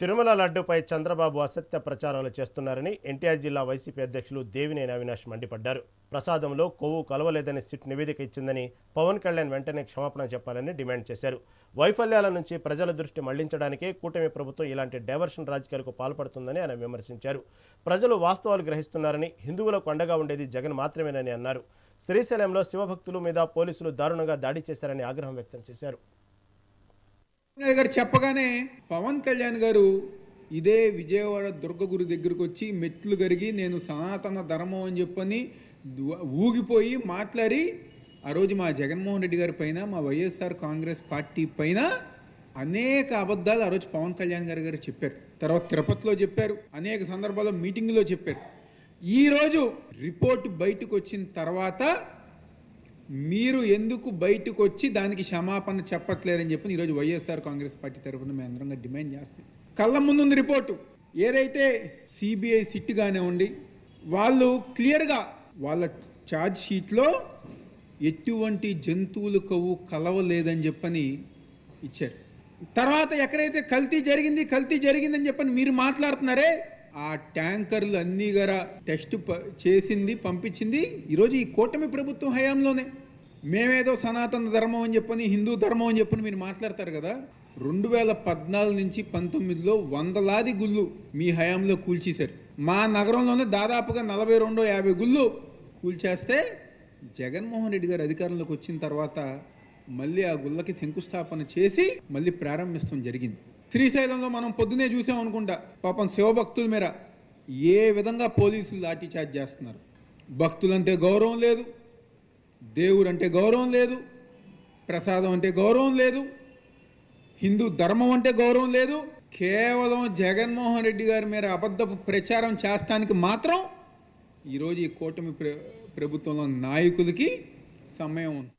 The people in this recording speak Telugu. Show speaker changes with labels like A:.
A: తిరుమల లడ్డుపై చంద్రబాబు అసత్య ప్రచారాలు చేస్తున్నారని ఎన్టీఆర్ జిల్లా వైసీపీ అధ్యక్షులు దేవినేని అవినాష్ మండిపడ్డారు. ప్రసాదంలో కొవ్వు కలవలేదని సిట్ నివేదిక ఇచ్చిందని పవన్ కళ్యాణ్ వెంటనే క్షమాపణ చెప్పాలని డిమాండ్ చేశారు. వైఫల్యాల నుంచి ప్రజల దృష్టి మళ్ళించడానికే కూటమి ప్రభుత్వం ఇలాంటి డైవర్షన్ రాజకీయాలకు పాల్పడుతుందని ఆయన విమర్శించారు. ప్రజలు వాస్తవాలు గ్రహిస్తున్నారని హిందువులకు అండగా ఉండేది జగన్ మాత్రమేనని అన్నారు. శ్రీశైలంలో శివభక్తుల మీద పోలీసులు దారుణంగా దాడి చేశారని ఆగ్రహం వ్యక్తం చేశారు.
B: గారు చెప్పగానే పవన్ కళ్యాణ్ గారు ఇదే విజయవాడ దుర్గగురు దగ్గరకు వచ్చి మెట్లు కరిగి నేను సనాతన ధర్మం అని చెప్పని ఊగిపోయి మాట్లాడి ఆ రోజు మా జగన్మోహన్ రెడ్డి గారి పైన మా వైఎస్ఆర్ కాంగ్రెస్ పార్టీ పైన అనేక అబద్ధాలు ఆ రోజు పవన్ కళ్యాణ్ గారి గారు చెప్పారు. తర్వాత తిరుపతిలో చెప్పారు అనేక సందర్భాల్లో మీటింగ్లో చెప్పారు. ఈరోజు రిపోర్ట్ బయటకు వచ్చిన తర్వాత మీరు ఎందుకు బయటకు వచ్చి దానికి క్షమాపణ చెప్పట్లేరని చెప్పి ఈరోజు వైఎస్ఆర్ కాంగ్రెస్ పార్టీ తరఫున మేము అందరంగా డిమాండ్ చేస్తాం. కళ్ళ ముందుంది రిపోర్టు. ఏదైతే సిబిఐ సిట్ కానివ్వండి వాళ్ళు క్లియర్గా వాళ్ళ ఛార్జ్ షీట్లో ఎటువంటి జంతువులు కవు కలవలేదని చెప్పని ఇచ్చారు. తర్వాత ఎక్కడైతే కల్తీ జరిగింది కల్తీ జరిగిందని చెప్పని మీరు మాట్లాడుతున్నారే ఆ ట్యాంకర్లు అన్నీ గర టెస్ట్ ప- చేసింది పంపించింది ఈరోజు ఈ కూటమి ప్రభుత్వం హయాంలోనే. మేమేదో సనాతన ధర్మం అని చెప్పని హిందూ ధర్మం అని చెప్పని మీరు మాట్లాడతారు కదా. రెండు వేల పద్నాలుగు నుంచి పంతొమ్మిదిలో వందలాది గుళ్ళు మీ హయాంలో కూల్చేశారు. మా నగరంలోనే దాదాపుగా నలభై రెండో యాభై గుళ్ళు కూల్చేస్తే జగన్మోహన్ రెడ్డి గారు అధికారంలోకి వచ్చిన తర్వాత మళ్ళీ ఆ గుళ్ళకి శంకుస్థాపన చేసి మళ్ళీ ప్రారంభించడం జరిగింది. శ్రీశైలంలో మనం పొద్దునే చూసాం అనుకుంటా. పాపం శివభక్తుల మేర ఏ విధంగా పోలీసులు లాఠీ చార్జ్ చేస్తున్నారు. భక్తులంటే గౌరవం లేదు. దేవుడు అంటే గౌరవం లేదు. ప్రసాదం అంటే గౌరవం లేదు. హిందూ ధర్మం అంటే గౌరవం లేదు. కేవలం జగన్మోహన్ రెడ్డి గారి మీద అబద్ధపు ప్రచారం చేస్తానికి మాత్రం ఈరోజు ఈ కూటమి ప్ర ప్రభుత్వంలో నాయకులకి సమయం ఉంది.